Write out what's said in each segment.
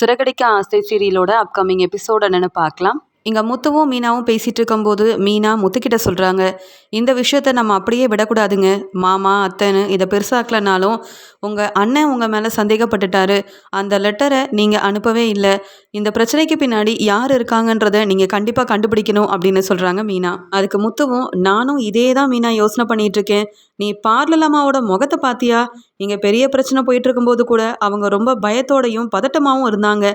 சிறகடிக்க ஆசை சீரியலோட upcoming episode என்னன்னு பார்க்கலாம். இங்கே முத்துவும் மீனாவும் பேசிகிட்டு இருக்கும்போது மீனா முத்துக்கிட்ட சொல்கிறாங்க இந்த விஷயத்த நம்ம அப்படியே விடக்கூடாதுங்க. மாமா அத்தைன்னு இதை பெருசாக்கலனாலும் உங்கள் அண்ணன் உங்கள் மேலே சந்தேகப்பட்டுட்டாரு. அந்த லெட்டரை நீங்கள் அனுப்பவே இல்லை. இந்த பிரச்சனைக்கு பின்னாடி யார் இருக்காங்கன்றதை நீங்கள் கண்டிப்பாக கண்டுபிடிக்கணும் அப்படின்னு சொல்கிறாங்க மீனா. அதுக்கு முத்துவும் நானும் இதே தான் மீனா யோசனை பண்ணிட்டு இருக்கேன். நீ பார்லலம்மாவோட முகத்தை பார்த்தியா? இங்கே பெரிய பிரச்சனை போயிட்டு இருக்கும்போது கூட அவங்க ரொம்ப பயத்தோடையும் பதட்டமாகவும் இருந்தாங்க.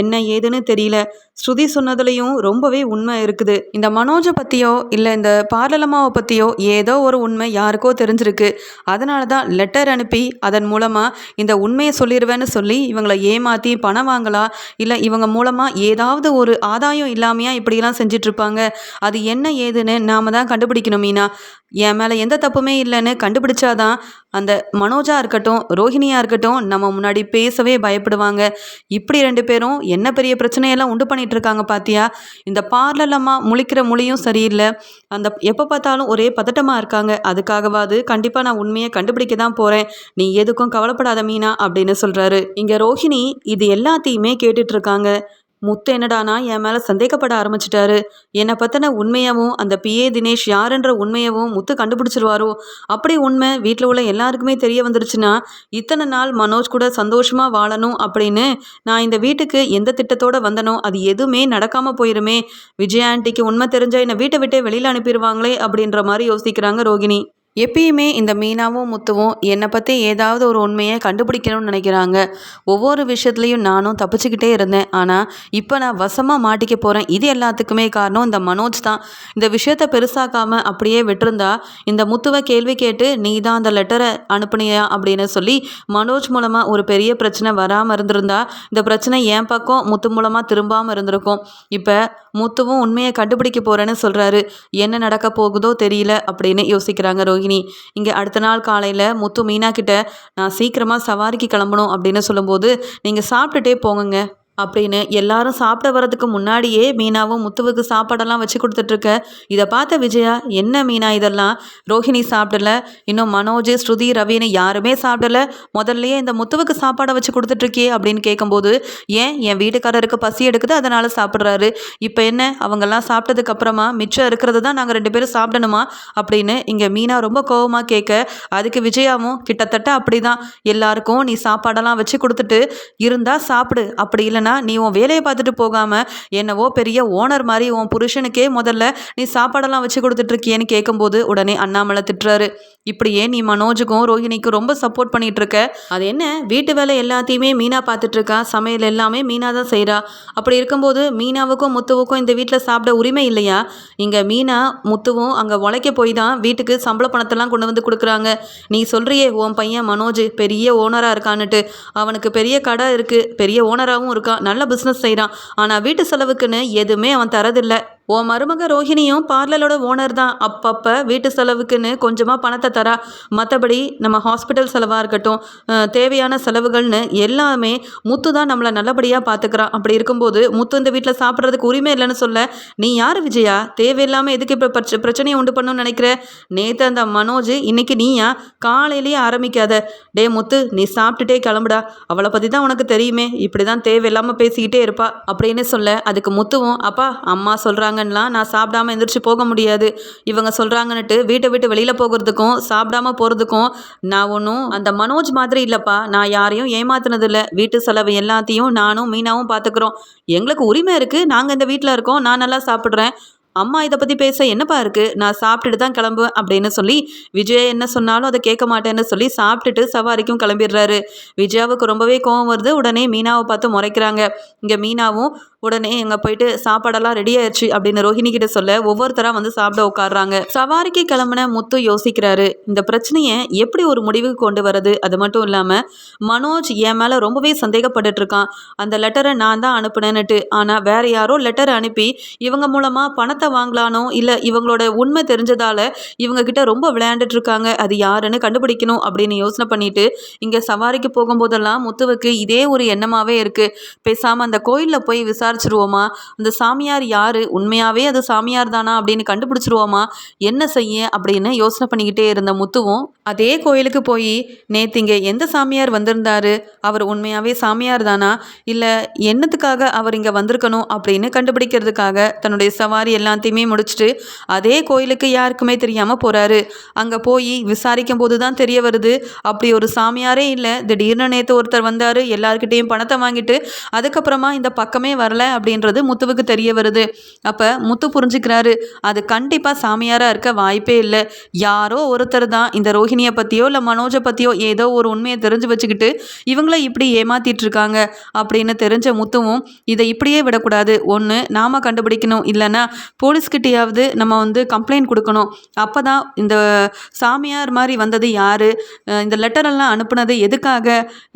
என்ன ஏதுன்னு தெரியல. ஸ்ருதி சொன்னதுலேயும் ரொம்பவே உண்மை இருக்குது. இந்த மனோஜை பற்றியோ இல்லை இந்த பார்லலம்மாவை பற்றியோ ஏதோ ஒரு உண்மை யாருக்கோ தெரிஞ்சிருக்கு. அதனால தான் லெட்டர் அனுப்பி அதன் மூலமாக இந்த உண்மையை சொல்லிடுவேன்னு சொல்லி இவங்களை ஏமாற்றி பணம் வாங்கலாம் இல்லை இவங்க மூலமாக ஏதாவது ஒரு ஆதாயம் இல்லாமையா இப்படிலாம் செஞ்சிட்ருப்பாங்க அது என்ன ஏதுன்னு நாம் தான் கண்டுபிடிக்கணும் மீனா. என் மேலே எந்த தப்புமே இல்லைன்னு கண்டுபிடிச்சாதான் அந்த மனோஜா இருக்கட்டும் ரோஹிணியாக இருக்கட்டும் நம்ம முன்னாடி பேசவே பயப்படுவாங்க. இப்படி ரெண்டு பேரும் என்ன பெரிய பிரச்சனையெல்லாம் உண்டு பண்ணிட்டு இருக்காங்க பாத்தியா? இந்த பார்லலமாக முழிக்கிற மொழியும் சரியில்லை. அந்த எப்போ பார்த்தாலும் ஒரே பதட்டமாக இருக்காங்க. அதுக்காகவாது கண்டிப்பாக நான் உண்மையை கண்டுபிடிக்க தான் போகிறேன் நீ எதுக்கும் கவலைப்படாத மீனா அப்படின்னு சொல்கிறாரு இங்கே ரோஹிணி இது எல்லாத்தையுமே கேட்டுட்ருக்காங்க முத்து என்னடானா என் மேலே சந்தேகப்பட ஆரம்பிச்சிட்டாரு. என்னை பற்றின உண்மையாகவும் அந்த பிஏ தினேஷ் யாருன்ற உண்மையவும் முத்து கண்டுபிடிச்சிருவாரோ? அப்படி உண்மை வீட்டில் உள்ள எல்லாருக்குமே தெரிய வந்துருச்சுன்னா இத்தனை நாள் மனோஜ் கூட சந்தோஷமாக வாழணும் அப்படின்னு நான் இந்த வீட்டுக்கு எந்த திட்டத்தோடு வந்தனோ அது எதுவுமே நடக்காமல் போயிருமே. விஜய் ஆண்டிக்கு உண்மை தெரிஞ்சால் என்னை வீட்டை விட்டே வெளியில் அனுப்பிடுவாங்களே அப்படின்ற மாதிரி யோசிக்கிறாங்க ரோகிணி. எப்பயுமே இந்த மீனாவும் முத்துவும் என்னை பற்றி ஏதாவது ஒரு உண்மையை கண்டுபிடிக்கணும்னு நினைக்கிறாங்க. ஒவ்வொரு விஷயத்துலையும் நானும் தப்பிச்சுக்கிட்டே இருந்தேன். ஆனால் இப்போ நான் வசமாக மாட்டிக்க போகிறேன் இது எல்லாத்துக்குமே காரணம் இந்த மனோஜ் தான். இந்த விஷயத்தை பெருசாக்காமல் அப்படியே விட்டிருந்தா இந்த முத்துவை கேள்வி கேட்டு நீ தான் அந்த லெட்டரை அனுப்புனியா? அப்படின்னு சொல்லி மனோஜ் மூலமாக ஒரு பெரிய பிரச்சனை வராமல் இருந்திருந்தா இந்த பிரச்சனை என் பக்கம் முத்து மூலமாக திரும்பாமல் இருந்திருக்கும். இப்போ முத்துவும் உண்மையை கண்டுபிடிக்க போகிறேன்னு சொல்கிறாரு என்ன நடக்க போகுதோ தெரியல அப்படின்னு யோசிக்கிறாங்க ரோகிணி இங்கே அடுத்த நாள் காலையில் முத்து மீனா கிட்ட நான் சீக்கிரமாக சவாரிக்கு கிளம்பணும் அப்படின்னு சொல்லும்போது நீங்கள் சாப்பிட்டுட்டே போங்கங்க. அப்படின்னு எல்லாரும் சாப்பிட வரதுக்கு முன்னாடியே மீனாவும் முத்துவுக்கு சாப்பாடெல்லாம் வச்சு கொடுத்துட்ருக்க. இதை பார்த்த விஜயா என்ன மீனா இதெல்லாம்? ரோஹிணி சாப்பிடல. இன்னும் மனோஜ் ஸ்ருதி ரவின்னு யாருமே சாப்பிடல. முதல்லயே இந்த முத்துவுக்கு சாப்பாடை வச்சு கொடுத்துட்ருக்கியே அப்படின்னு கேட்கும்போது ஏன்? என் வீட்டுக்காரருக்கு பசி எடுக்குது அதனால் சாப்பிட்றாரு. இப்போ என்ன? அவங்கெல்லாம் சாப்பிட்டதுக்கு அப்புறமா மிச்சம் இருக்கிறது தான் நாங்கள் ரெண்டு பேரும் சாப்பிடணுமா? அப்படின்னு இங்கே மீனா ரொம்ப கோவமாக கேட்க அதுக்கு விஜயாவும் கிட்டத்தட்ட அப்படி தான் எல்லாருக்கும் நீ சாப்பாடெல்லாம் வச்சு கொடுத்துட்டு இருந்தால் சாப்பிடு. அப்படி இல்லை இல்லைன்னா நீ உன் வேலையை பார்த்துட்டு போகாமல் என்னவோ பெரிய ஓனர் மாதிரி உன் புருஷனுக்கே முதல்ல நீ சாப்பாடெல்லாம் வச்சு கொடுத்துட்ருக்கியேன்னு கேட்கும்போது உடனே அண்ணாமலை திட்டுறாரு. இப்படியே நீ மனோஜுக்கும் ரோஹிணிக்கும் ரொம்ப சப்போர்ட் பண்ணிட்டு இருக்க அது என்ன? வீட்டு வேலை எல்லாத்தையுமே மீனா பார்த்துட்டு இருக்கா சமையல் எல்லாமே மீனா தான் செய்கிறா அப்படி இருக்கும்போது மீனாவுக்கும் முத்துவுக்கும் இந்த வீட்டில் சாப்பிட உரிமை இல்லையா? இங்கே மீனா முத்துவும் அங்கே உழைக்க போய் தான் வீட்டுக்கு சம்பள பணத்தெல்லாம் கொண்டு வந்து கொடுக்குறாங்க. நீ சொல்கிறியே உன் பையன் மனோஜ் பெரிய ஓனராக இருக்கான்னுட்டு. அவனுக்கு பெரிய கடை இருக்குது பெரிய ஓனராகவும் இருக்கான். நல்ல பிஸ்னஸ் செய்கிறான் ஆனால் வீட்டு செலவுக்குன்னு எதுவுமே அவன் தரதில்லை. உன் மருமக ரோஹிணியும் பார்லரோட ஓனர் தான். அப்பப்போ வீட்டு செலவுக்குன்னு கொஞ்சமாக பணத்தை தரா. மற்றபடி நம்ம ஹாஸ்பிட்டல் செலவாக இருக்கட்டும் தேவையான செலவுகள்னு எல்லாமே முத்து தான் நம்மளை நல்லபடியாக பார்த்துக்கிறான் அப்படி இருக்கும்போது முத்து இந்த வீட்டில் சாப்பிட்றதுக்கு உரிமை இல்லைன்னு சொல்ல நீ யார் விஜயா? தேவையில்லாமல் எதுக்கு இப்போ பிரச்ச பிரச்சனையை உண்டு பண்ணணும்னு நினைக்கிற? நேற்று அந்த மனோஜ் இன்னைக்கு நீயா? காலையிலேயே ஆரம்பிக்காத. டே முத்து நீ சாப்பிட்டுட்டே கிளம்புடா. அவளை பற்றி தான் உனக்கு தெரியுமே. இப்படி தான் தேவையில்லாமல் பேசிக்கிட்டே இருப்பா. அப்படின்னு சொல்ல அதுக்கு முத்துவும் அப்பா அம்மா சொல்கிறாங்க சொல்கிறாங்கன்னெலாம் நான் சாப்பிடாம எந்திரிச்சு போக முடியாது. இவங்க சொல்கிறாங்கன்னுட்டு வீட்டை விட்டு வெளியில் போகிறதுக்கும் சாப்பிடாம போகிறதுக்கும் நான் ஒன்றும் அந்த மனோஜ் மாதிரி இல்லைப்பா. நான் யாரையும் ஏமாத்தினதில்லை. வீட்டு செலவு எல்லாத்தையும் நானும் மீனாவும் பார்த்துக்குறோம் எங்களுக்கு உரிமை இருக்குது நாங்கள் இந்த வீட்டில் இருக்கோம். நான் நல்லா சாப்பிட்றேன். அம்மா இதை பற்றி பேச என்னப்பா இருக்குது நான் சாப்பிட்டுட்டு தான் கிளம்புவேன் அப்படின்னு சொல்லி விஜய் என்ன சொன்னாலும் அதை கேட்க மாட்டேன்னு சொல்லி சாப்பிட்டுட்டு சவாரிக்கும் கிளம்பிடுறாரு. விஜயாவுக்கு ரொம்பவே கோவம் வருது. உடனே மீனாவை பார்த்து முறைக்கிறாங்க. இங்கே மீனாவும் உடனே எங்கே போயிட்டு சாப்பாடெல்லாம் ரெடி ஆயிடுச்சு அப்படின்னு ரோஹிணி கிட்ட சொல்ல ஒவ்வொருத்தராக வந்து சாப்பிட உட்காடுறாங்க சவாரிக்கு கிளம்புன முத்து யோசிக்கிறாரு. இந்த பிரச்சனையை எப்படி ஒரு முடிவுக்கு கொண்டு வரது? அது மட்டும் இல்லாமல் மனோஜ் என் மேலே ரொம்பவே சந்தேகப்பட்டுட்டு இருக்கான். அந்த லெட்டரை நான் தான் அனுப்புனேன்னுட்டு. ஆனால் வேற யாரோ லெட்டரை அனுப்பி இவங்க மூலமாக பணத்தை வாங்கலானோ இல்லை இவங்களோட உண்மை தெரிஞ்சதால இவங்க கிட்ட ரொம்ப விளையாண்டுட்டு இருக்காங்க. அது யாருன்னு கண்டுபிடிக்கணும் அப்படின்னு யோசனை பண்ணிட்டு இங்கே சவாரிக்கு போகும்போதெல்லாம் முத்துவுக்கு இதே ஒரு எண்ணமாவே இருக்கு. பேசாமல் அந்த கோயிலில் போய் விசாரி விசாரிச்சிருவோமா அந்த சாமியார் யார்? உண்மையாகவே அது சாமியார் தானா அப்படின்னு கண்டுபிடிச்சிருவோமா? என்ன செய்ய? அப்படின்னு யோசனை பண்ணிக்கிட்டே இருந்த முத்துவும் அதே கோயிலுக்கு போய் நேற்று இங்கே எந்த சாமியார் வந்திருந்தாரு? அவர் உண்மையாகவே சாமியார் தானா? இல்லை என்னத்துக்காக அவர் இங்கே வந்திருக்கணும்? அப்படின்னு கண்டுபிடிக்கிறதுக்காக தன்னுடைய சவாரி எல்லாத்தையுமே முடிச்சுட்டு அதே கோயிலுக்கு யாருக்குமே தெரியாமல் போகிறாரு அங்கே போய் விசாரிக்கும் போது தான் தெரிய வருது அப்படி ஒரு சாமியாரே இல்லை. திடீர்னு நேற்று ஒருத்தர் வந்தார் எல்லாருக்கிட்டேயும் பணத்தை வாங்கிட்டு அதுக்கப்புறமா இந்த பக்கமே வரல. அப்படின்றது முத்துவுக்கு தெரிய வருது. அப்போ முத்து புரிஞ்சுக்கிறாரு அது கண்டிப்பாக சாமியாராக இருக்க வாய்ப்பே இல்லை. யாரோ ஒருத்தர் தான் இந்த ரோஹிணியை பற்றியோ இல்லை மனோஜை பற்றியோ ஏதோ ஒரு உண்மையை தெரிஞ்சு வச்சுக்கிட்டு இவங்கள இப்படி ஏமாத்திட்டு இருக்காங்க அப்படின்னு தெரிஞ்ச முத்துவும் இதை இப்படியே விடக்கூடாது. ஒன்று நாம கண்டுபிடிக்கணும். இல்லைன்னா போலீஸ்கிட்டையாவது நம்ம வந்து கம்ப்ளைண்ட் கொடுக்கணும். அப்போ தான் இந்த சாமியார் மாதிரி வந்தது யார்? இந்த லெட்டரெல்லாம் அனுப்புனது எதுக்காக?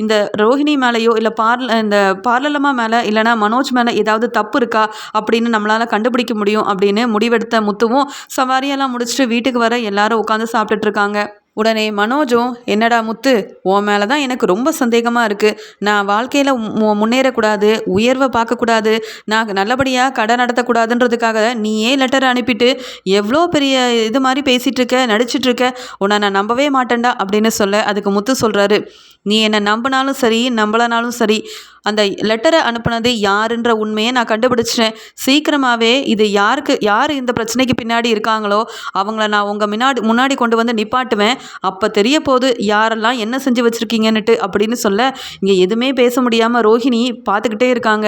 இந்த ரோஹிணி மேலேயோ இல்லை பார்ல இந்த பார்லலமா மேலே இல்லைனா மனோஜ் மேலே ஏதாவது தப்பு இருக்கா அப்படின்னு நம்மளால் கண்டுபிடிக்க முடியும் அப்படின்னு முடிவெடுத்த முத்துவும் சவாரியெல்லாம் முடிச்சுட்டு வீட்டுக்கு வர எல்லாரும் உட்காந்து சாப்பிட்டுட்டு இருக்காங்க. உடனே மனோஜும் என்னடா முத்து உன் மேலே தான் எனக்கு ரொம்ப சந்தேகமாக இருக்குது நான் வாழ்க்கையில் முன்னேறக்கூடாது உயர்வை பார்க்கக்கூடாது நான் நல்லபடியாக கடை நடத்தக்கூடாதுன்றதுக்காக நீ ஏன் லெட்டர் அனுப்பிட்டு எவ்வளோ பெரிய இது மாதிரி பேசிகிட்ருக்க நடிச்சிட்ருக்க நடிச்சிட்டு இருக்க உன்னை நான் நம்பவே மாட்டேன்டா அப்படின்னு சொல்ல அதுக்கு முத்து சொல்கிறாரு நீ என்னை நம்பினாலும் சரி நம்பலனாலும் சரி அந்த லெட்டரை அனுப்புனது யாருன்ற உண்மையை நான் கண்டுபிடிச்சிட்டேன். சீக்கிரமாகவே இது யாருக்கு யார் இந்த பிரச்சனைக்கு பின்னாடி இருக்காங்களோ அவங்கள நான் உங்கள் முன்னாடி முன்னாடி கொண்டு வந்து நிப்பாட்டுவேன். அப்போ தெரிய போது யாரெல்லாம் என்ன செஞ்சு வச்சுருக்கீங்கன்னுட்டு அப்படின்னு சொல்ல இங்கே எதுவுமே பேச முடியாமல் ரோஹிணி பார்த்துக்கிட்டே இருக்காங்க.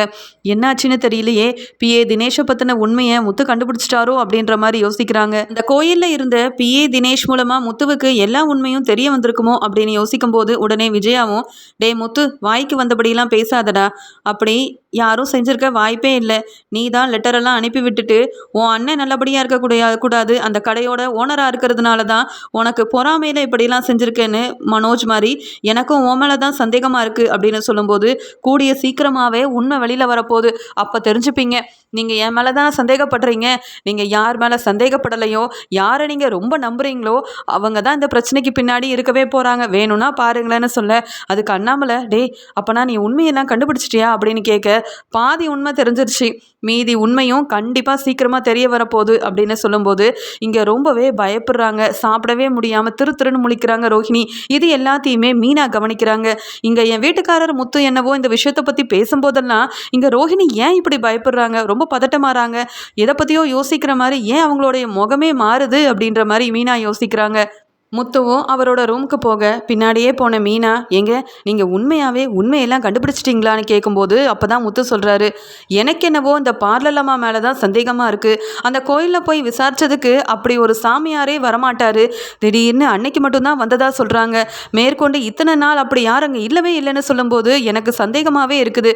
என்னாச்சுன்னு தெரியலையே பிஏ தினேஷை பற்றின உண்மையை முத்து கண்டுபிடிச்சிட்டாரோ அப்படின்ற மாதிரி யோசிக்கிறாங்க. இந்த கோயிலில் இருந்த பிஏ தினேஷ் மூலமாக முத்துவுக்கு எல்லா உண்மையும் தெரிய வந்திருக்குமோ அப்படின்னு யோசிக்கும் போது உடனே விஜயாவும் டே முத்து வாய்க்கு வந்தபடியெல்லாம் பேசாதடா. அப்படி யாரும் செஞ்சுருக்க வாய்ப்பே இல்லை. நீ தான் லெட்டரெல்லாம் அனுப்பி விட்டுட்டு உன் அண்ணன் நல்லபடியாக இருக்கக்கூடிய கூடாது. அந்த கடையோட ஓனராக இருக்கிறதுனால தான் உனக்கு பொறாமையில் இப்படிலாம் செஞ்சுருக்கேன்னு மனோஜ் மாதிரி எனக்கும் உன் மேலே தான் சந்தேகமாக இருக்குது அப்படின்னு சொல்லும்போது கூடிய சீக்கிரமாகவே உண்மை வெளியில் வரப்போகுது. அப்போ தெரிஞ்சுப்பீங்க. நீங்கள் என் மேலே தானே சந்தேகப்படுறீங்க? நீங்கள் யார் மேலே சந்தேகப்படலையோ? யாரை நீங்கள் ரொம்ப நம்புகிறீங்களோ அவங்க தான் இந்த பிரச்சனைக்கு பின்னாடி இருக்கவே போகிறாங்க வேணும்னா பாருங்களேன்னு சொல்ல. அதுக்கு அண்ணாமலை டே அப்போனா நீ உண்மையெல்லாம் கண்டுபிடிச்சிட்டியா? அப்படின்னு கேட்க பாதி உண்மை தெரிஞ்சிருச்சு. மீதி உண்மையும் கண்டிப்பாக சீக்கிரமாக தெரிய வரப்போகுது. அப்படின்னு சொல்லும்போது இங்கே ரொம்பவே பயப்படுறாங்க. சாப்பிடவே முடியாமல் திரு திருன்னு முழிக்கிறாங்க ரோஹிணி. இது எல்லாத்தையுமே மீனா கவனிக்கிறாங்க. இங்கே என் வீட்டுக்காரர் முத்து என்னவோ இந்த விஷயத்தை பற்றி பேசும்போதெல்லாம் இங்கே ரோஹிணி ஏன் இப்படி பயப்படுறாங்க? ரொம்ப பதட்டமாறாங்க. எதை பற்றியோ யோசிக்கிற மாதிரி ஏன் அவங்களுடைய முகமே மாறுது? அப்படின்ற மாதிரி மீனா யோசிக்கிறாங்க. முத்துவும் அவரோட ரூமுக்கு போக பின்னாடியே போன மீனா எங்க நீங்கள் உண்மையாகவே உண்மையெல்லாம் கண்டுபிடிச்சிட்டிங்களான்னு கேட்கும்போது அப்போ தான் முத்து சொல்கிறாரு எனக்கு என்னவோ இந்த பார்லலம்மா மேலே தான் சந்தேகமாக இருக்குது அந்த கோயிலில் போய் விசாரித்ததுக்கு அப்படி ஒரு சாமியாரே வரமாட்டார். திடீர்னு அன்னைக்கு மட்டும்தான் வந்ததாக சொல்கிறாங்க மேற்கொண்டு இத்தனை நாள் அப்படி யார் அங்கே இல்லவே இல்லைன்னு சொல்லும்போது எனக்கு சந்தேகமாகவே இருக்குது.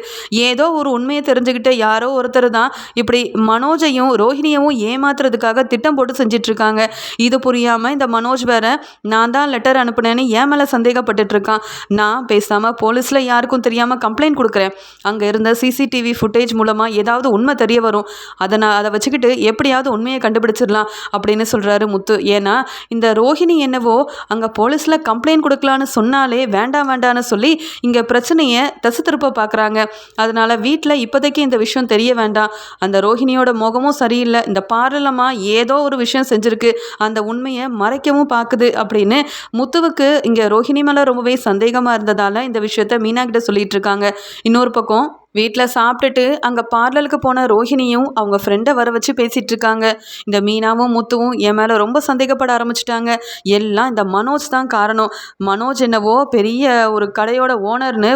ஏதோ ஒரு உண்மையை தெரிஞ்சுக்கிட்ட யாரோ ஒருத்தர் தான் இப்படி மனோஜையும் ரோஹிணியவும் ஏமாத்துறதுக்காக திட்டம் போட்டு செஞ்சிட்ருக்காங்க. இது புரியாமல் இந்த மனோஜ் வேற நான் தான் லெட்டர் அனுப்புனேன்னு ஏன் மேலே சந்தேகப்பட்டுட்டு இருக்கான் நான் பேசாமல் போலீஸில் யாருக்கும் தெரியாமல் கம்ப்ளைண்ட் கொடுக்குறேன். அங்கே இருந்த சிசிடிவி ஃபுட்டேஜ் மூலமாக ஏதாவது உண்மை தெரிய வரும். அதை நான் அதை வச்சுக்கிட்டு எப்படியாவது உண்மையை கண்டுபிடிச்சிடலாம் அப்படின்னு சொல்கிறாரு முத்து. ஏன்னா இந்த ரோஹிணி என்னவோ அங்கே போலீஸில் கம்ப்ளைண்ட் கொடுக்கலான்னு சொன்னாலே வேண்டாம் வேண்டான்னு சொல்லி இங்கே பிரச்சனையை தசு திருப்ப பார்க்குறாங்க அதனால் வீட்டில் இப்போதைக்கு இந்த விஷயம் தெரிய வேண்டாம். அந்த ரோஹிணியோட முகமும் சரியில்லை. இந்த பார்லமாக ஏதோ ஒரு விஷயம் செஞ்சுருக்கு. அந்த உண்மையை மறைக்கவும் பார்க்குது அப்படின்னு முத்துவுக்கு இங்கே ரோஹிணி மேலே ரொம்பவே சந்தேகமாக இருந்ததால் இந்த விஷயத்த மீனாக்கிட்ட கிட்ட சொல்லிட்டு இருக்காங்க. இன்னொரு பக்கம் வீட்டில் சாப்பிட்டுட்டு அங்கே பார்லருக்கு போன ரோஹிணியும் அவங்க ஃப்ரெண்டை வர வச்சு பேசிகிட்டு இருக்காங்க இந்த மீனாவும் முத்துவும் என் மேலே ரொம்ப சந்தேகப்பட ஆரம்பிச்சிட்டாங்க. எல்லாம் இந்த மனோஜ் தான் காரணம். மனோஜ் என்னவோ பெரிய ஒரு கடையோட ஓனர்னு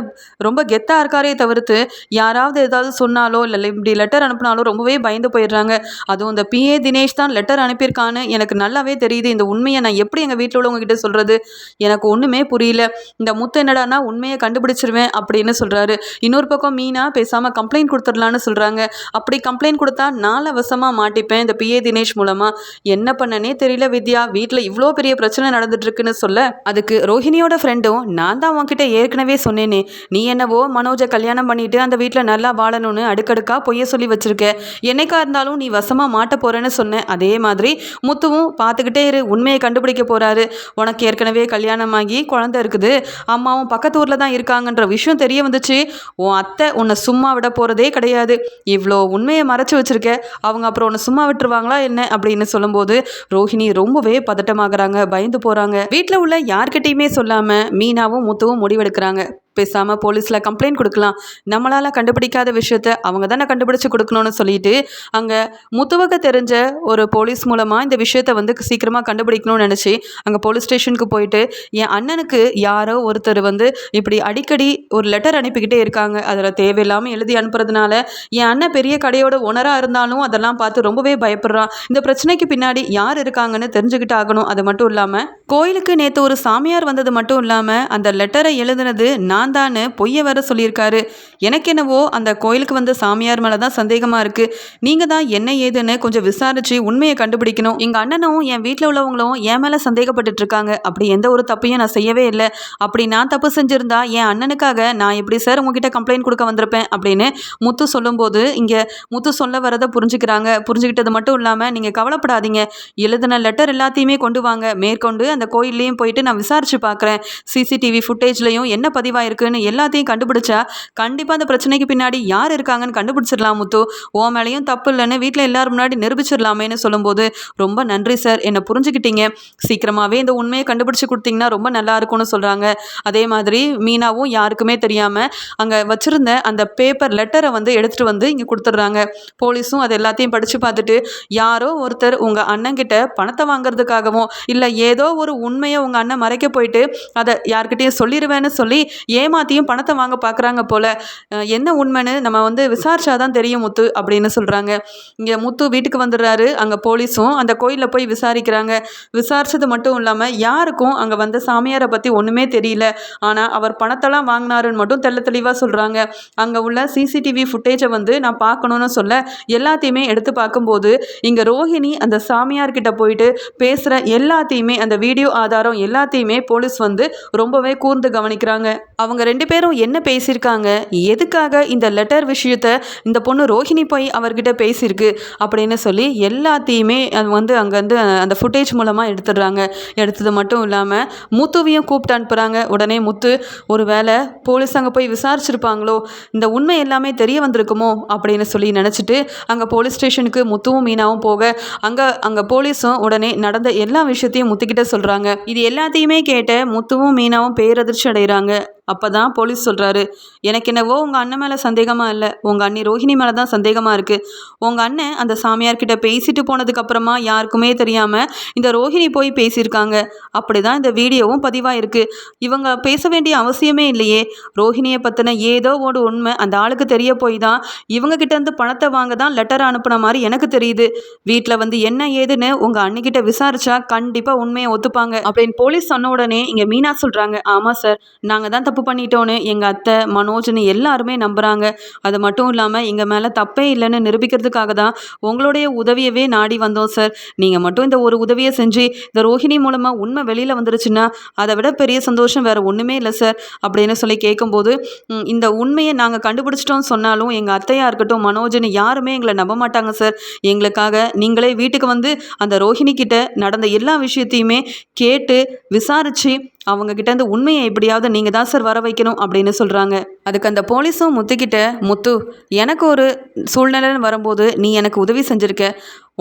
ரொம்ப கெத்தாக இருக்காரே தவிர்த்து யாராவது ஏதாவது சொன்னாலோ இல்லை இப்படி லெட்டர் அனுப்பினாலோ ரொம்பவே பயந்து போயிடுறாங்க. அதுவும் இந்த பிஏ தினேஷ் தான் லெட்டர் அனுப்பியிருக்கான்னு எனக்கு நல்லாவே தெரியுது. இந்த உண்மையை நான் எப்படி எங்கள் வீட்டில் உள்ளவங்ககிட்ட சொல்கிறது எனக்கு ஒன்றுமே புரியல. இந்த முத்து என்னடானா உண்மையை கண்டுபிடிச்சிருவேன் அப்படின்னு சொல்கிறாரு இன்னொரு பக்கம் மீனா பேசாமல் கம்ப்ளைண்ட் கொடுத்துடலான்னு சொல்கிறாங்க அப்படி கம்ப்ளைண்ட் கொடுத்தா நாளை வசமாக மாட்டிப்பேன் இந்த பிஏ தினேஷ் மூலமாக என்ன பண்ணனே தெரியல வித்யா. வீட்டில் இவ்வளோ பெரிய பிரச்சனை நடந்துட்டுருக்குன்னு சொல்ல. அதுக்கு ரோஹிணியோட ஃப்ரெண்டும் நான் தான் உன்கிட்ட ஏற்கனவே சொன்னேனே. நீ என்னவோ மனோஜை கல்யாணம் பண்ணிட்டு அந்த வீட்டில் நல்லா வாழணும்னு அடுக்கடுக்காக பொய்ய சொல்லி வச்சிருக்க. என்னைக்கா இருந்தாலும் நீ வசமாக மாட்ட போகிறேன்னு சொன்னேன் அதே மாதிரி முத்துவும் பார்த்துக்கிட்டே இரு. உண்மையை கண்டுபிடிக்க போகிறாரு உனக்கு ஏற்கனவே கல்யாணமாகி குழந்தை இருக்குது. அம்மாவும் பக்கத்து ஊரில் தான் இருக்காங்கன்ற விஷயம் தெரிய வந்துச்சு. உன் அத்தை உன்னை சும்மா விட போகிறதே கிடையாது. இவ்வளோ உண்மையை மறைச்சி வச்சிருக்க. அவங்க அப்புறம் உன்னை சும்மா விட்டுருவாங்களா என்ன? அப்படின்னு சொல்லும்போது ரோஹிணி ரொம்பவே பதட்டமாகறாங்க பயந்து போகிறாங்க வீட்டில் உள்ள யார்கிட்டையுமே சொல்லாமல் மீனாவும் முத்துவும் முடிவெடுக்கிறாங்க. பேசாமல் போலீஸில் கம்ப்ளைண்ட் கொடுக்கலாம். நம்மளால் கண்டுபிடிக்காத விஷயத்த அவங்க தானே கண்டுபிடிச்சு கொடுக்கணும்னு சொல்லிட்டு அங்கே முத்துவக தெரிஞ்ச ஒரு போலீஸ் மூலமாக இந்த விஷயத்த வந்து சீக்கிரமாக கண்டுபிடிக்கணும்னு நினச்சி அங்கே போலீஸ் ஸ்டேஷனுக்கு போயிட்டு என் அண்ணனுக்கு யாரோ ஒருத்தர் வந்து இப்படி அடிக்கடி ஒரு லெட்டர் அனுப்பிக்கிட்டே இருக்காங்க. அதில் தேவையில்லாமல் எழுதி அனுப்புறதுனால என் அண்ணன் பெரிய கடையோட ஓனராக இருந்தாலும் அதெல்லாம் பார்த்து ரொம்பவே பயப்படுறான். இந்த பிரச்சனைக்கு பின்னாடி யார் இருக்காங்கன்னு தெரிஞ்சுக்கிட்டு ஆகணும். அது மட்டும் இல்லாமல் கோயிலுக்கு நேற்று ஒரு சாமியார் வந்தது மட்டும் இல்லாமல் அந்த லெட்டரை எழுதுனது நான் தான்னு பொய்யை வேற சொல்லியிருக்காரு. எனக்கு என்னவோ அந்த கோயிலுக்கு வந்த சாமியார் மேலே தான் சந்தேகமாக இருக்குது நீங்கள் தான் என்ன ஏதுன்னு கொஞ்சம் விசாரித்து உண்மையை கண்டுபிடிக்கணும். எங்கள் அண்ணனும் என் வீட்டில் உள்ளவங்களும் என் மேலே சந்தேகப்பட்டுட்டு இருக்காங்க. அப்படி எந்த ஒரு தப்பையும் நான் செய்யவே இல்லை. அப்படி நான் தப்பு செஞ்சுருந்தா என் அண்ணனுக்காக நான் எப்படி சார் உங்ககிட்ட கம்ப்ளைண்ட் கொடுக்க வந்திருப்பேன்? அப்படின்னு முத்து சொல்லும்போது இங்கே முத்து சொல்ல வரதை புரிஞ்சுக்கிறாங்க. புரிஞ்சுக்கிட்டது மட்டும் இல்லாமல் நீங்கள் கவலைப்படாதீங்க. எழுதின லெட்டர் எல்லாத்தையுமே கொண்டு வாங்க. மேற்கொண்டு அந்த கோயில்லையும் போயிட்டு நான் விசாரிச்சு பார்க்குறேன் சிசிடிவி ஃபுட்டேஜ்லையும் என்ன இருக்குன்னு எல்லாத்தையும் கண்டுபிடிச்சா கண்டிப்பாக அந்த பிரச்சனைக்கு பின்னாடி யார் இருக்காங்கன்னு கண்டுபிடிச்சிடலாம் முத்து. ஓ மேலேயும் தப்பு இல்லைன்னு வீட்டில் எல்லாரும் முன்னாடி நிரூபிச்சிடலாமேன்னு சொல்லும்போது ரொம்ப நன்றி சார். என்னை புரிஞ்சுக்கிட்டீங்க. சீக்கிரமாகவே இந்த உண்மையை கண்டுபிடிச்சு கொடுத்தீங்கன்னா ரொம்ப நல்லா இருக்கும்னு சொல்கிறாங்க அதே மாதிரி மீனாவும் யாருக்குமே தெரியாமல் அங்கே வச்சுருந்த அந்த பேப்பர் லெட்டரை வந்து எடுத்துகிட்டு வந்து இங்கே கொடுத்துட்றாங்க. போலீஸும் அது எல்லாத்தையும் படித்து பார்த்துட்டு யாரோ ஒருத்தர் உங்கள் அண்ணங்கிட்ட பணத்தை வாங்குறதுக்காகவும் இல்லை ஏதோ ஒரு உண்மையை உங்கள் அண்ணன் மறைக்க போயிட்டு அதை யார்கிட்டையும் சொல்லிடுவேன்னு சொல்லி ஏமாத்தியும் பணத்தை வாங்க பார்க்குறாங்க போல் என்ன உண்மைன்னு நம்ம வந்து விசாரிச்சாதான் தெரியும் முத்து அப்படின்னு சொல்கிறாங்க இங்கே முத்து வீட்டுக்கு வந்துடுறாரு அங்கே போலீஸும் அந்த கோயிலில் போய் விசாரிக்கிறாங்க. விசாரித்தது மட்டும் இல்லாமல் யாருக்கும் அங்கே வந்த சாமியாரை பற்றி ஒன்றுமே தெரியல. ஆனால் அவர் பணத்தெல்லாம் வாங்கினாருன்னு மட்டும் தெள்ள தெளிவாக சொல்கிறாங்க அங்கே உள்ள சிசிடிவி ஃபுட்டேஜை வந்து நான் பார்க்கணுன்னு சொல்ல எல்லாத்தையுமே எடுத்து பார்க்கும்போது இங்கே ரோஹிணி அந்த சாமியார்கிட்ட போயிட்டு பேசுகிற எல்லாத்தையுமே அந்த வீடியோ ஆதாரம் எல்லாத்தையுமே போலீஸ் வந்து ரொம்பவே கூர்ந்து கவனிக்கிறாங்க. அவங்க ரெண்டு பேரும் என்ன பேசியிருக்காங்க? எதுக்காக இந்த லெட்டர் விஷயத்த இந்த பொண்ணு ரோஹிணி போய் அவர்கிட்ட பேசியிருக்கு? அப்படின்னு சொல்லி எல்லாத்தையுமே அது வந்து அங்கேருந்து அந்த ஃபுட்டேஜ் மூலமாக எடுத்துடுறாங்க. எடுத்தது மட்டும் இல்லாமல் முத்துவையும் கூப்பிட்டு அனுப்புகிறாங்க உடனே முத்து ஒரு வேளை போலீஸ் அங்கே போய் விசாரிச்சிருப்பாங்களோ? இந்த உண்மை எல்லாமே தெரிய வந்திருக்குமோ? அப்படின்னு சொல்லி நினச்சிட்டு அங்கே போலீஸ் ஸ்டேஷனுக்கு முத்துவும் மீனாவும் போக அங்கே அங்கே போலீஸும் உடனே நடந்த எல்லா விஷயத்தையும் முத்துக்கிட்ட சொல்கிறாங்க இது எல்லாத்தையுமே கேட்ட முத்துவும் மீனாவும் பேரதிர்ச்சி அடைகிறாங்க. அப்போ தான் போலீஸ் சொல்கிறாரு எனக்கு என்னவோ உங்கள் அண்ணன் மேலே சந்தேகமாக இல்லை. உங்கள் அண்ணி ரோஹிணி மேலே தான் சந்தேகமாக இருக்குது உங்கள் அண்ணன் அந்த சாமியார்கிட்ட பேசிட்டு போனதுக்கப்புறமா யாருக்குமே தெரியாமல் இந்த ரோஹிணி போய் பேசியிருக்காங்க. அப்படி தான் இந்த வீடியோவும் பதிவாயிருக்கு. இவங்க பேச வேண்டிய அவசியமே இல்லையே. ரோஹிணியை பற்றின ஏதோ ஒரு உண்மை அந்த ஆளுக்கு தெரிய போய் தான் இவங்க கிட்டேருந்து பணத்தை வாங்க தான் லெட்டர் அனுப்புன மாதிரி எனக்கு தெரியுது. வீட்டில் வந்து என்ன ஏதுன்னு உங்கள் அண்ணிக்கிட்ட விசாரிச்சா கண்டிப்பாக உண்மையை ஒத்துப்பாங்க. அப்படின்னு போலீஸ் சொன்ன உடனே இங்கே மீனா சொல்கிறாங்க ஆமாம் சார். நாங்கள் தான் தப்பு பண்ணிட்டோன்னு எங்கள் அத்தை மனோஜ்னு எல்லாருமே நம்புகிறாங்க அது மட்டும் இல்லாமல் எங்கள் மேலே தப்பே இல்லைன்னு நிரூபிக்கிறதுக்காக தான் உங்களுடைய உதவியவே நாடி வந்தோம் சார் நீங்கள் மட்டும் இந்த ஒரு உதவியை செஞ்சு இந்த ரோஹிணி மூலமாக உண்மை வெளியில் வந்துருச்சுன்னா அதை விட பெரிய சந்தோஷம் வேறு ஒன்றுமே இல்லை சார் அப்படின்னு சொல்லி கேட்கும்போது இந்த உண்மையை நாங்கள் கண்டுபிடிச்சிட்டோம்னு சொன்னாலும் எங்கள் அத்தையாக இருக்கட்டும் மனோஜ்னு யாருமே எங்களை நம்ப மாட்டாங்க சார் எங்களுக்காக நீங்களே வீட்டுக்கு வந்து அந்த ரோஹிணி கிட்ட நடந்த எல்லா விஷயத்தையுமே கேட்டு விசாரித்து அவங்கக்கிட்ட இருந்து உண்மையை எப்படியாவது நீங்கள் தான் சார் வர வைக்கணும் அப்படின்னு சொல்கிறாங்க அதுக்கு அந்த போலீஸும் முத்துக்கிட்ட முத்து எனக்கு ஒரு சூழ்நிலைன்னு வரும்போது நீ எனக்கு உதவி செஞ்சுருக்க.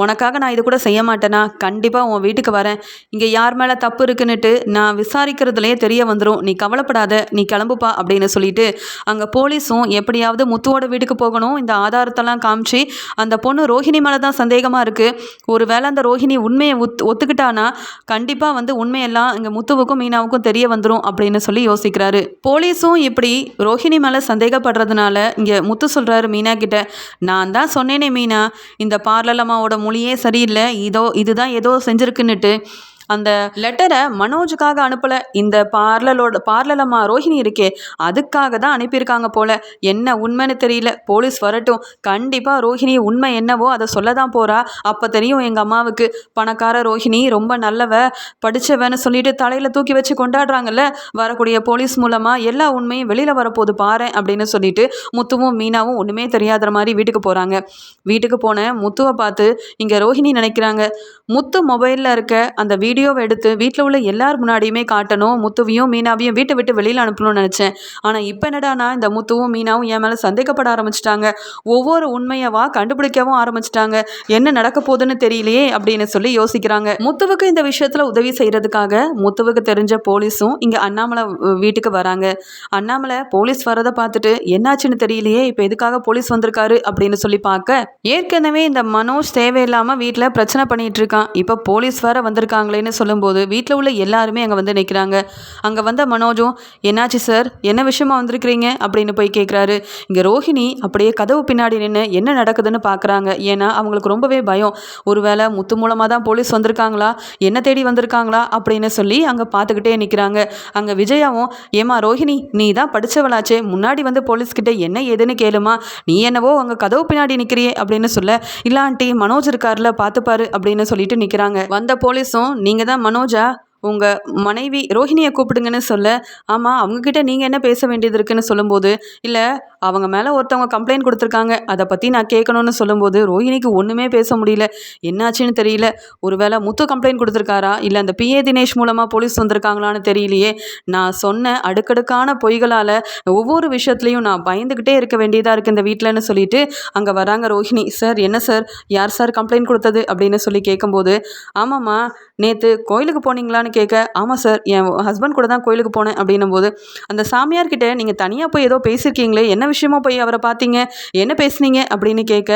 உனக்காக நான் இது கூட செய்ய மாட்டேனா கண்டிப்பாக உன் வீட்டுக்கு வரேன். இங்கே யார் மேலே தப்பு இருக்குன்னுட்டு நான் விசாரிக்கிறதுலையே தெரிய வந்துடும் நீ கவலைப்படாத நீ கிளம்புப்பா அப்படின்னு சொல்லிட்டு அங்கே போலீஸும் எப்படியாவது முத்துவோட வீட்டுக்கு போகணும். இந்த ஆதாரத்தெல்லாம் காமிச்சு அந்த பொண்ணு ரோஹிணி மேலே தான் சந்தேகமாக இருக்குது ஒரு வேளை அந்த ரோஹிணி உண்மையை ஒத் ஒத்துக்கிட்டானா? கண்டிப்பாக வந்து உண்மையெல்லாம் இங்கே முத்துவுக்கும் மீனாவுக்கும் தெரிய வந்துடும் அப்படின்னு சொல்லி யோசிக்கிறாரு. போலீஸும் இப்படி ரோஹிணி மேலே சந்தேகப்படுறதுனால இங்கே முத்து சொல்கிறாரு மீனா கிட்ட நான் தான் சொன்னேனே மீனா இந்த பார்லலம்மாவோட மொழியே சரியில்லை. இதோ இதுதான் ஏதோ செஞ்சுருக்குன்னுட்டு அந்த லெட்டரை மனோஜுக்காக அனுப்பலை. இந்த பார்லலோட பார்லலம்மா ரோஹிணி இருக்கே அதுக்காக தான் அனுப்பியிருக்காங்க போல. என்ன உண்மைன்னு தெரியல. போலீஸ் வரட்டும். கண்டிப்பாக ரோஹிணி உண்மை என்னவோ அதை சொல்ல தான் போகிறா அப்போ தெரியும் எங்கள் அம்மாவுக்கு பணக்கார ரோஹிணி ரொம்ப நல்லவ படித்தவன்னு சொல்லிட்டு தலையில் தூக்கி வச்சு கொண்டாடுறாங்கல்ல. வரக்கூடிய போலீஸ் மூலமாக எல்லா உண்மையும் வெளியில் வரப்போகுது பாரு அப்படின்னு சொல்லிட்டு முத்துவும் மீனாவும் ஒன்றுமே தெரியாத மாதிரி வீட்டுக்கு போகிறாங்க வீட்டுக்கு போன முத்துவை பார்த்து இங்கே ரோஹிணி நினைக்கிறாங்க. முத்து மொபைலில் இருக்க அந்த வீடியோ வீடியோவை எடுத்து வீட்டில் உள்ள எல்லார் முன்னாடியுமே காட்டணும். முத்துவையும் மீனாவையும் வீட்டை விட்டு வெளியில் அனுப்பணும்னு நினச்சேன். ஆனால் இப்போ என்னடானா இந்த முத்துவும் மீனாவும் என் மேலே சந்தேகப்பட ஆரம்பிச்சிட்டாங்க. ஒவ்வொரு உண்மையவா கண்டுபிடிக்கவும் ஆரம்பிச்சிட்டாங்க. என்ன நடக்க போகுதுன்னு தெரியலையே அப்படின்னு சொல்லி யோசிக்கிறாங்க. முத்துவுக்கு இந்த விஷயத்தில் உதவி செய்கிறதுக்காக முத்துவுக்கு தெரிஞ்ச போலீஸும் இங்கே அண்ணாமலை வீட்டுக்கு வராங்க. அண்ணாமலை போலீஸ் வரதை பார்த்துட்டு என்னாச்சுன்னு தெரியலையே இப்போ எதுக்காக போலீஸ் வந்திருக்காரு? அப்படின்னு சொல்லி பார்க்க ஏற்கனவே இந்த மனோஜ் தேவையில்லாமல் வீட்டில் பிரச்சனை பண்ணிட்டு இருக்கான். இப்போ போலீஸ் வர வந்திருக்காங்களேன்னு சொல்லும்போது வீட்டில் உள்ள எல்லாருமே அங்கே வந்து நிற்கிறாங்க அங்கே வந்த மனோஜும் என்னாச்சு சார் என்ன விஷயமா வந்திருக்கிறீங்க? அப்படின்னு போய் கேட்குறாரு இங்கே ரோஹிணி அப்படியே கதவு பின்னாடி நின்று என்ன நடக்குதுன்னு பார்க்குறாங்க ஏன்னா அவங்களுக்கு ரொம்பவே பயம். ஒருவேளை முத்து மூலமாக தான் போலீஸ் வந்திருக்காங்களா? என்ன தேடி வந்திருக்காங்களா? அப்படின்னு சொல்லி அங்கே பார்த்துக்கிட்டே நிற்கிறாங்க அங்கே விஜயாவும் ஏமா ரோஹிணி நீ தான் படித்தவளாச்சே முன்னாடி வந்து போலீஸ்கிட்ட என்ன ஏதுன்னு கேளுமா? நீ என்னவோ அங்கே கதவு பின்னாடி நிற்கிறியே அப்படின்னு சொல்ல இல்லை ஆண்டி மனோஜ் இருக்கார்ல பார்த்துப்பாரு அப்படின்னு சொல்லிட்டு நிற்கிறாங்க வந்த போலீஸும் நீங்கள் நீங்கள் தான் மனோஜா? உங்கள் மனைவி ரோஹிணியை கூப்பிடுங்கன்னு சொல்ல ஆமாம் அவங்கக்கிட்ட நீங்கள் என்ன பேச வேண்டியது இருக்குன்னு சொல்லும்போது இல்லை அவங்க மேலே ஒருத்தவங்க கம்ப்ளைண்ட் கொடுத்துருக்காங்க அதை பற்றி நான் கேட்கணும்னு சொல்லும்போது ரோஹிணிக்கு ஒன்றுமே பேச முடியல. என்னாச்சுன்னு தெரியல. ஒருவேளை முத்து கம்ப்ளைண்ட் கொடுத்துருக்காரா? இல்லை அந்த பிஏ தினேஷ் மூலமாக போலீஸ் வந்திருக்காங்களான்னு தெரியலையே. நான் சொன்ன அடுக்கடுக்கான பொய்களால் ஒவ்வொரு விஷயத்துலையும் நான் பயந்துக்கிட்டே இருக்க வேண்டியதாக இருக்குது இந்த வீட்டில்னு சொல்லிட்டு அங்கே வராங்க ரோஹிணி. சார் என்ன சார்? யார் சார் கம்ப்ளைண்ட் கொடுத்தது? அப்படின்னு சொல்லி கேட்கும்போது ஆமாம்மா நேற்று கோயிலுக்கு போனீங்களான்னு கேட்க ஆமாம் சார் என் ஹஸ்பண்ட் கூட தான் கோயிலுக்கு போனேன். அப்படின்னும் போது அந்த சாமியார்கிட்ட நீங்கள் தனியாக போய் ஏதோ பேசியிருக்கீங்களே என்ன விஷயமா போய் அவரை பார்த்தீங்க? என்ன பேசுனீங்க? அப்படின்னு கேட்க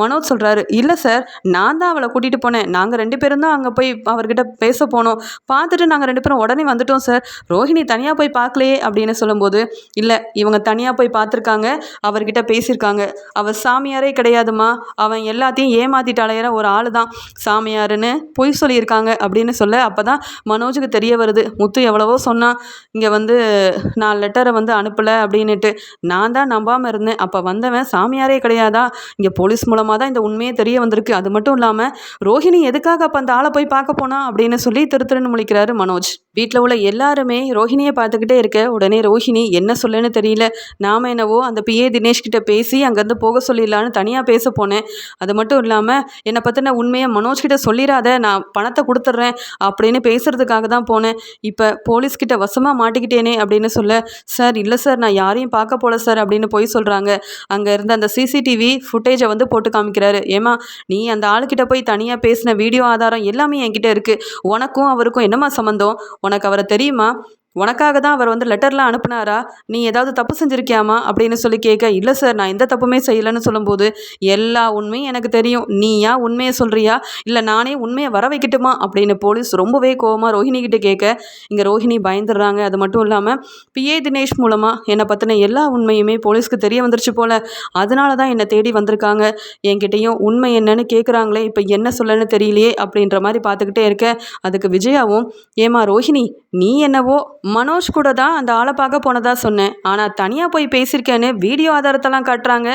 மனோஜ் சொல்கிறாரு இல்லை சார் நான் தான் அவளை கூட்டிகிட்டு போனேன். நாங்கள் ரெண்டு பேரும் தான் அங்கே போய் அவர்கிட்ட பேச போனோம். பார்த்துட்டு நாங்கள் ரெண்டு பேரும் உடனே வந்துட்டோம் சார். ரோஹிணி தனியாக போய் பார்க்கலையே? அப்படின்னு சொல்லும்போது இல்லை இவங்க தனியாக போய் பார்த்துருக்காங்க. அவர்கிட்ட பேசியிருக்காங்க. அவள் சாமியாரே கிடையாதுமா அவன் எல்லாத்தையும் ஏமாத்திட்டு அலையிற ஒரு ஆள் தான் சாமியாருன்னு பொய் சொல்லியிருக்காங்க. அப்படின்னு சொல்ல அப்போ தான் மனோஜுக்கு தெரிய வருது. முத்து எவ்வளவோ சொன்னான் இங்கே வந்து நான் லெட்டரை வந்து அனுப்பலை அப்படின்னுட்டு. நான் தான் நம்பாமல் இருந்தேன். அப்போ வந்தவன் சாமியாரே கிடையாதா? இங்கே போலீஸ் மூலமாக தான் இந்த உண்மையே தெரிய வந்திருக்கு. அது மட்டும் இல்லாமல் ரோஹிணி எதுக்காக அப்போ அந்த ஆளை போய் பார்க்க போனா? அப்படின்னு சொல்லி திரு திருன்னு முழிக்கிறாரு மனோஜ். வீட்டில் உள்ள எல்லாருமே ரோஹிணியை பார்த்துக்கிட்டே இருக்க உடனே ரோஹிணி என்ன சொல்லுன்னு தெரியல. நாம என்னவோ அந்த பிஏ தினேஷ்கிட்ட பேசி அங்கேருந்து போக சொல்லிடலான்னு தனியாக பேச போனேன். அது மட்டும் இல்லாமல் என்னை பற்றின உண்மையை மனோஜ்கிட்ட சொல்லிடாத நான் பணத்தை கொடுத்துட்றேன் அப்படின்னு பேசுகிறதுக்காக தான் போனேன். இப்போ போலீஸ்கிட்ட வசமாக மாட்டிக்கிட்டேனே அப்படின்னு சொல்ல சார் இல்லை சார் நான் யாரையும் பார்க்க போல சார் அப்படின்னு போய் சொல்கிறாங்க அங்கே இருந்த அந்த சிசிடிவி ஃபுட்டேஜை வந்து போட்டு காமிக்கிறாரு. ஏமா நீ அந்த ஆளுக்கிட்ட போய் தனியாக பேசின வீடியோ ஆதாரம் எல்லாமே என்கிட்ட இருக்குது உனக்கும் அவருக்கும் என்னம்மா சம்மந்தம் உனக்கு அவரை தெரியுமா? உனக்காக தான் அவர் வந்து லெட்டர்லாம் அனுப்புனாரா? நீ ஏதாவது தப்பு செஞ்சுருக்கியாமா? அப்படின்னு சொல்லி கேட்க இல்லை சார் நான் எந்த தப்புமே செய்யலைன்னு சொல்லும்போது எல்லா உண்மையும் எனக்கு தெரியும். நீயா? உண்மையை சொல்கிறியா இல்லை நானே உண்மையை வர வைக்கட்டுமா? அப்படின்னு போலீஸ் ரொம்பவே கோவமாக ரோஹிணிக்கிட்ட கேட்க இங்கே ரோஹிணி பயந்துடுறாங்க. அது மட்டும் இல்லாமல் பிஏ தினேஷ் மூலமாக என்னை பற்றின எல்லா உண்மையுமே போலீஸ்க்கு தெரிய வந்துருச்சு போல். அதனால தான் என்னை தேடி வந்திருக்காங்க. என்கிட்டையும் உண்மை என்னன்னு கேட்குறாங்களே இப்போ என்ன சொல்லன்னு தெரியலையே அப்படின்ற மாதிரி பார்த்துக்கிட்டே இருக்க. அதுக்கு விஜயாவும் ஏமா ரோஹிணி நீ என்னவோ மனோஜ் கூட தான் அந்த ஆளை பார்க்க போனதா சொன்னேன். ஆனால் தனியாக போய் பேசியிருக்கேன்னு வீடியோ ஆதாரத்தெல்லாம் காட்டுறாங்க.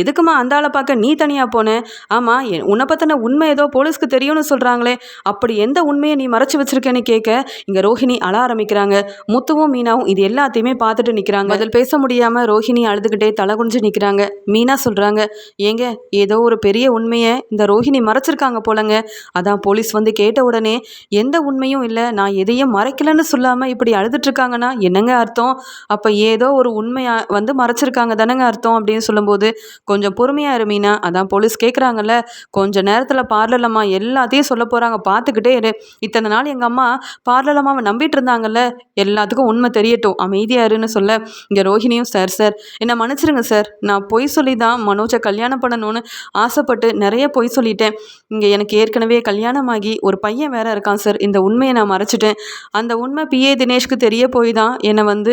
எதுக்குமா அந்த ஆளை பார்க்க நீ தனியாக போன? ஆமாம் உன்னை பற்றின உண்மை ஏதோ போலீஸ்க்கு தெரியும்னு சொல்கிறாங்களே அப்படி எந்த உண்மையை நீ மறைச்சு வச்சிருக்கேன்னு கேட்க இங்கே ரோஹிணி அழ ஆரம்பிக்கிறாங்க. முத்துவும் மீனாவும் இது எல்லாத்தையுமே பார்த்துட்டு நிற்கிறாங்க அதில் பேச முடியாமல் ரோஹிணி அழுதுகிட்டே தலை குனிஞ்சு நிற்கிறாங்க மீனா சொல்கிறாங்க ஏங்க ஏதோ ஒரு பெரிய உண்மையை இந்த ரோஹிணி மறைச்சிருக்காங்க போலங்க. அதான் போலீஸ் வந்து கேட்ட உடனே எந்த உண்மையும் இல்லை நான் எதையும் மறைக்கலன்னு சொல்லாமல் இப்படி அழுது இருக்காங்கன்னா என்னங்க அர்த்தம்? அப்போ ஏதோ ஒரு உண்மையா வந்து மறைச்சிருக்காங்க தானங்க அர்த்தம் அப்படின்னு சொல்லும்போது கொஞ்சம் பொறுமையா இரு மீனா. அதான் போலீஸ் கேட்குறாங்கல்ல கொஞ்ச நேரத்தில் பார்லலம்மா எல்லாத்தையும் சொல்ல போகிறாங்க பார்த்துக்கிட்டே இரு. இத்தனை நாள் எங்கள் அம்மா பார்லலம்மாவை நம்பிட்டு இருந்தாங்கல்ல. எல்லாத்துக்கும் உண்மை தெரியட்டும். அமைதியாருன்னு சொல்ல. இங்கே ரோஹிணியும் சார் சார். என்னை மன்னிச்சிருங்க சார். நான் பொய் சொல்லி தான் மனோஜை கல்யாணம் பண்ணணும்னு ஆசைப்பட்டு நிறைய பொய் சொல்லிட்டேன். இங்கே எனக்கு ஏற்கனவே கல்யாணமாகி ஒரு பையன் வேற இருக்கான் சார். இந்த உண்மையை நான் மறைச்சிட்டேன். அந்த உண்மை பிஏ தினேஷ்க்கு தெரிய போய் தான் என்னை வந்து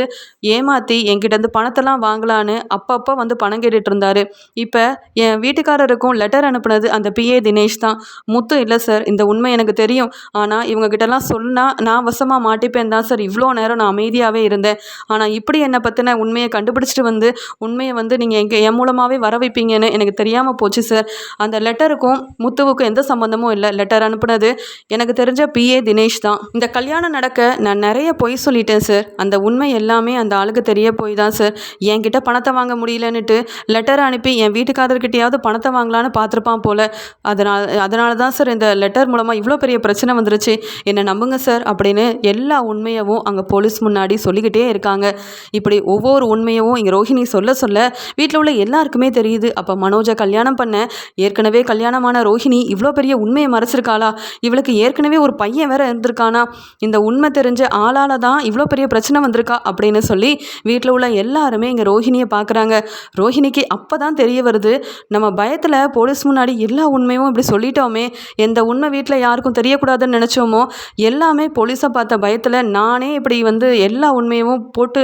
ஏமாற்றி என்கிட்ட இருந்து பணத்தெல்லாம் வாங்கலான்னு அப்பப்போ வந்து பணம் கேட்டுட்டு இருந்தாரு இப்போ என் வீட்டுக்காரருக்கும் லெட்டர் அனுப்புனது அந்த பிஏ தினேஷ் தான். முத்து இல்லை சார் இந்த உண்மை எனக்கு தெரியும். ஆனால் இவங்ககிட்டலாம் சொன்னால் நான் வசமாக மாட்டிப்பேன் தான் சார் இவ்வளோ நேரம் நான் அமைதியாகவே இருந்தேன். ஆனால் இப்படி என்னை பற்றின உண்மையை கண்டுபிடிச்சிட்டு வந்து உண்மையை வந்து நீங்கள் எங்கே என் மூலமாகவே வர வைப்பீங்கன்னு எனக்கு தெரியாமல் போச்சு சார் அந்த லெட்டருக்கும் முத்துவுக்கும் எந்த சம்மந்தமும் இல்லை. லெட்டர் அனுப்புனது எனக்கு தெரிஞ்ச பிஏ தினேஷ் தான். இந்த கல்யாணம் நடக்க நான் நிறைய பொய் சொல்லி சொல்லிட்டேன் சார் அந்த உண்மை எல்லாமே அந்த ஆளுக்கு தெரிய போய் தான் சார் என்கிட்ட பணத்தை வாங்க முடியலன்னுட்டு லெட்டர் அனுப்பி என் வீட்டுக்காரர்கிட்டயாவது பணத்தை வாங்கலான்னு பார்த்துருப்பான் போல். அதனால் அதனால தான் சார் இந்த லெட்டர் மூலமாக இவ்வளோ பெரிய பிரச்சனை வந்துருச்சு. என்னை நம்புங்க சார் அப்படின்னு எல்லா உண்மையவும் அங்கே போலீஸ் முன்னாடி சொல்லிக்கிட்டே இருக்காங்க. இப்படி ஒவ்வொரு உண்மையவும் இங்கே ரோஹிணி சொல்ல சொல்ல வீட்டில் உள்ள எல்லாருக்குமே தெரியுது. அப்போ மனோஜை கல்யாணம் பண்ண ஏற்கனவே கல்யாணமான ரோஹிணி இவ்வளோ பெரிய உண்மையை மறைச்சிருக்காளா? இவளுக்கு ஏற்கனவே ஒரு பையன் வேற இருந்திருக்கானா? இந்த உண்மை தெரிஞ்ச ஆளால் தான் இவ்வளோ பெரிய பிரச்சனை வந்திருக்கா அப்படின்னு சொல்லி வீட்டில் உள்ள எல்லாருமே இங்கே ரோஹிணியை பார்க்குறாங்க. ரோஹிணிக்கு அப்போ தான் தெரிய வருது நம்ம பயத்தில் போலீஸ் முன்னாடி எல்லா உண்மையும் இப்படி சொல்லிட்டோமே எந்த உண்மை வீட்டில் யாருக்கும் தெரியக்கூடாதுன்னு நினச்சோமோ எல்லாமே போலீஸை பார்த்த பயத்தில் நானே இப்படி வந்து எல்லா உண்மையும் போட்டு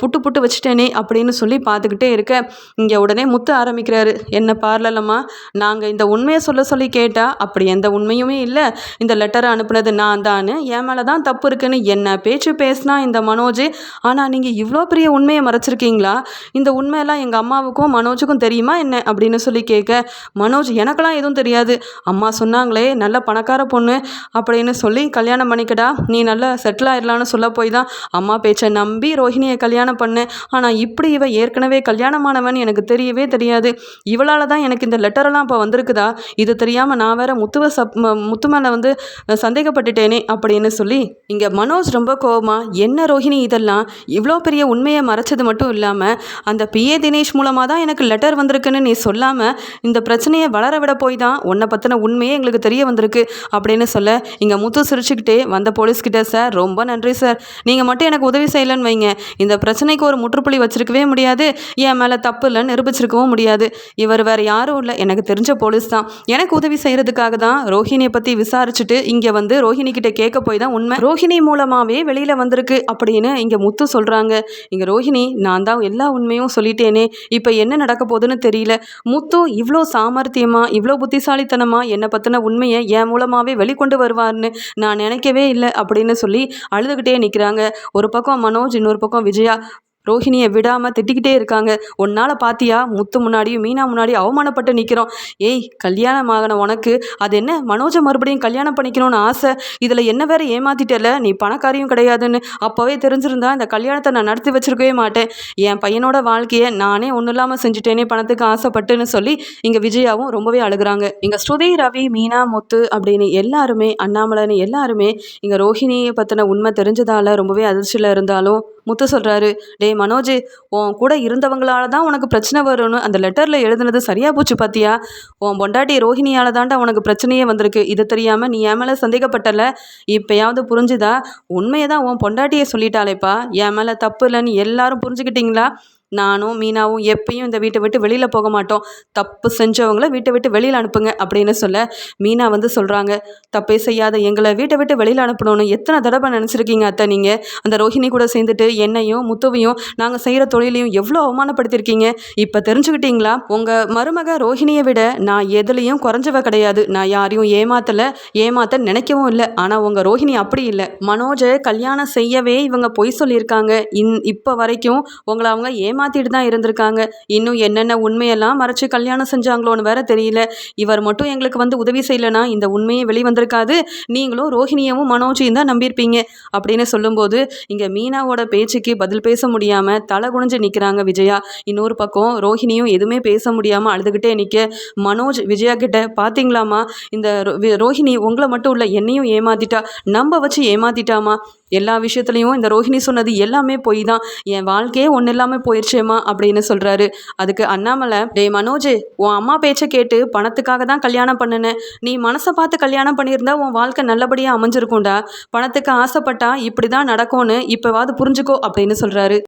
புட்டு புட்டு வச்சுட்டேனே அப்படின்னு சொல்லி பார்த்துக்கிட்டே இருக்க. இங்கே உடனே முத்து ஆரம்பிக்கிறாரு என்ன பார்லலம்மா நாங்கள் இந்த உண்மையை சொல்ல சொல்லி கேட்டால் அப்படி எந்த உண்மையுமே இல்லை. இந்த லெட்டரை அனுப்புனது நான் தான் என் மேலே தான் தப்பு இருக்குன்னு என்ன பேச்சு பேசினா இந்த மனோஜ் ஆனால் நீங்கள் இவ்வளோ பெரிய உண்மையை மறைச்சிருக்கீங்களா? இந்த உண்மையெல்லாம் எங்கள் அம்மாவுக்கும் மனோஜுக்கும் தெரியுமா என்ன? அப்படின்னு சொல்லி கேட்க மனோஜ் எனக்கெல்லாம் எதுவும் தெரியாது. அம்மா சொன்னாங்களே நல்ல பணக்கார பொண்ணு அப்படின்னு சொல்லி கல்யாணம் பண்ணிக்கடா. நீ நல்லா செட்டில் ஆயிடலான்னு சொல்ல போய் தான் அம்மா பேச்சை நம்பி ரோஹிணியை கல்யாணம் பண்ணேன் ஆனால் இப்படி இவ ஏற்கனவே கல்யாணமானவன் எனக்கு தெரியவே தெரியாது. இவளால் தான் எனக்கு இந்த லெட்டரெல்லாம் இப்போ வந்திருக்குதா? இது தெரியாமல் நான் வேற முத்துவ சப் முத்து மேலே வந்து சந்தேகப்பட்டுட்டேனே அப்படின்னு சொல்லி இங்கே மனோஜ் ரொம்ப கோபமா என்ன ரோஹிணி இதெல்லாம்? இவ்வளோ பெரிய உண்மையை மறைச்சது மட்டும் இல்லாமல் அந்த பிஏ தினேஷ் மூலமாக தான் எனக்கு லெட்டர் வந்திருக்குன்னு நீ சொல்லாமல் இந்த பிரச்சனையை வளர விட போய் தான் உன்னை பற்றின உண்மையே எங்களுக்கு தெரிய வந்திருக்கு அப்படின்னு சொல்ல இங்கே முத்து சிரிச்சுக்கிட்டே வந்த போலீஸ்கிட்ட சார் ரொம்ப நன்றி சார். நீங்கள் மட்டும் எனக்கு உதவி செய்யலைன்னு வைங்க. இந்த பிரச்சனைக்கு ஒரு முற்றுப்புள்ளி வச்சிருக்கவே முடியாது. என் மேலே தப்பு இல்லைன்னு நிரூபிச்சிருக்கவும் முடியாது. இவர் வேறு யாரும் இல்லை. எனக்கு தெரிஞ்ச போலீஸ் தான். எனக்கு உதவி செய்கிறதுக்காக தான் ரோஹிணியை பற்றி விசாரிச்சுட்டு இங்கே வந்து ரோஹிணி கிட்ட கேட்க போய் தான் உண்மை. ரோஹிணி மூலமாகவே வெளியில் வந்து நடந்திருக்கு அப்படின்னு இங்கே முத்து சொல்கிறாங்க இங்கே ரோஹிணி நான் தான் எல்லா உண்மையும் சொல்லிட்டேனே. இப்போ என்ன நடக்க போகுதுன்னு தெரியல. முத்து இவ்வளோ சாமர்த்தியமாக இவ்வளோ புத்திசாலித்தனமாக என்னை பற்றின உண்மையை என் மூலமாகவே வெளிக்கொண்டு வருவார்னு நான் நினைக்கவே இல்லை அப்படின்னு சொல்லி அழுதுகிட்டே நிற்கிறாங்க ஒரு பக்கம் மனோஜ் இன்னொரு பக்கம் விஜயா. ரோஹிணியை விடாமல் திட்டிக்கிட்டே இருக்காங்க. உன்னால் பாத்தியா? முத்து முன்னாடியும் மீனா முன்னாடியும் அவமானப்பட்டு நிற்கிறோம் ஏய் கல்யாணம் ஆகின உனக்கு அது என்ன? மனோஜை மறுபடியும் கல்யாணம் பண்ணிக்கணும்னு ஆசை? இதில் என்ன வேற ஏமாத்திட்டல நீ பணக்காரியும் கிடையாதுன்னு. அப்போவே தெரிஞ்சிருந்தா இந்த கல்யாணத்தை நான் நடத்தி வச்சிருக்கவே மாட்டேன். என் பையனோட வாழ்க்கையை நானே ஒன்றும் இல்லாமல் செஞ்சுட்டேனே பணத்துக்கு ஆசைப்பட்டுன்னு சொல்லி இங்கே விஜயாவும் ரொம்பவே அழுகுறாங்க. இங்கே ஸ்ருதி ரவி மீனா முத்து அப்படின்னு எல்லாருமே அண்ணாமலைன்னு எல்லாருமே இங்கே ரோஹிணியை பற்றின உண்மை தெரிஞ்சதால ரொம்பவே அதிர்ச்சியில் இருந்தாலும் முத்து சொல்கிறாரு டேய் மனோஜ் உன் கூட இருந்தவங்களால தான் உனக்கு பிரச்சனை வரும்னு அந்த லெட்டரில் எழுதுனது சரியாக போச்சு பார்த்தியா உன் பொண்டாட்டி ரோஹிணியால் தாண்டா உனக்கு பிரச்சனையே வந்திருக்கு. இது தெரியாமல் நீ என் மேலே சந்தேகப்பட்டல? இப்போயாவது புரிஞ்சுதா? உண்மையை தான் உன் பொண்டாட்டியை சொல்லிட்டாளேப்பா. என் மேலே தப்பு இல்லைன்னு எல்லாரும் புரிஞ்சுக்கிட்டீங்களா? நானும் மீனாவும் எப்பயும் இந்த வீட்டை விட்டு வெளியில் போக மாட்டோம். தப்பு செஞ்சவங்கள வீட்டை விட்டு வெளியில் அனுப்புங்க அப்படின்னு சொல்ல மீனா வந்து சொல்கிறாங்க தப்பே செய்யாத எங்களை வீட்டை விட்டு வெளியில் அனுப்பணும்னு எத்தனை தடவை நினச்சிருக்கீங்க அத்தை நீங்கள் அந்த ரோஹிணி கூட சேர்ந்துட்டு என்னையும் முத்துவையும் நாங்கள் செய்கிற தொழிலையும் எவ்வளோ அவமானப்படுத்தியிருக்கீங்க இப்போ தெரிஞ்சுக்கிட்டீங்களா? உங்கள் மருமக ரோஹிணியை விட நான் எதுலேயும் குறைஞ்சவ கிடையாது. நான் யாரையும் ஏமாத்தலை ஏமாத்த நினைக்கவும் இல்லை. ஆனால் உங்கள் ரோஹிணி அப்படி இல்லை. மனோஜை கல்யாணம் செய்யவே இவங்க பொய் சொல்லியிருக்காங்க. இன் இப்போ வரைக்கும் உங்களை அவங்க ஏமா ஏமாத்திட்டு தான் இருந்திருக்காங்க. இன்னும் என்னென்ன உண்மையெல்லாம் மறைச்சு கல்யாணம் செஞ்சாங்களோன்னு வேற தெரியல. இவர் மட்டும் எங்களுக்கு வந்து உதவி செய்யலைனா இந்த உண்மையை வெளிவந்திருக்காது. நீங்களும் ரோஹிணியவும் மனோஜியும் தான் நம்பியிருப்பீங்க. அப்படின்னு சொல்லும்போது இங்கே மீனாவோட பேச்சுக்கு பதில் பேச முடியாமல் தலை குனிஞ்சு நிற்கிறாங்க விஜயா. இன்னொரு பக்கம் ரோஹிணியும் எதுவுமே பேச முடியாமல் அழுதுகிட்டே நிற்க மனோஜ் விஜயா கிட்ட பார்த்தீங்களாமா இந்த ரோஹிணி உங்களை மட்டும் இல்லை என்னையும் ஏமாத்திட்டா. நம்ப வச்சு ஏமாத்திட்டாமா? எல்லா விஷயத்துலையும் இந்த ரோஹிணி சொன்னது எல்லாமே பொய் தான். என் வாழ்க்கையே ஒன்றும் இல்லாமல் போயிடுச்சு நிச்சயமா அப்படின்னு சொல்கிறாரு அதுக்கு அண்ணாமலை டே மனோஜ் உன் அம்மா பேச்சை கேட்டு பணத்துக்காக தான் கல்யாணம் பண்ணினேன் நீ மனசை பார்த்து கல்யாணம் பண்ணியிருந்தா உன் வாழ்க்கை நல்லபடியாக அமைஞ்சிருக்கும்டா. பணத்துக்கு ஆசைப்பட்டா இப்படி தான் நடக்கும்னு இப்போவாது புரிஞ்சுக்கோ அப்படின்னு சொல்கிறாரு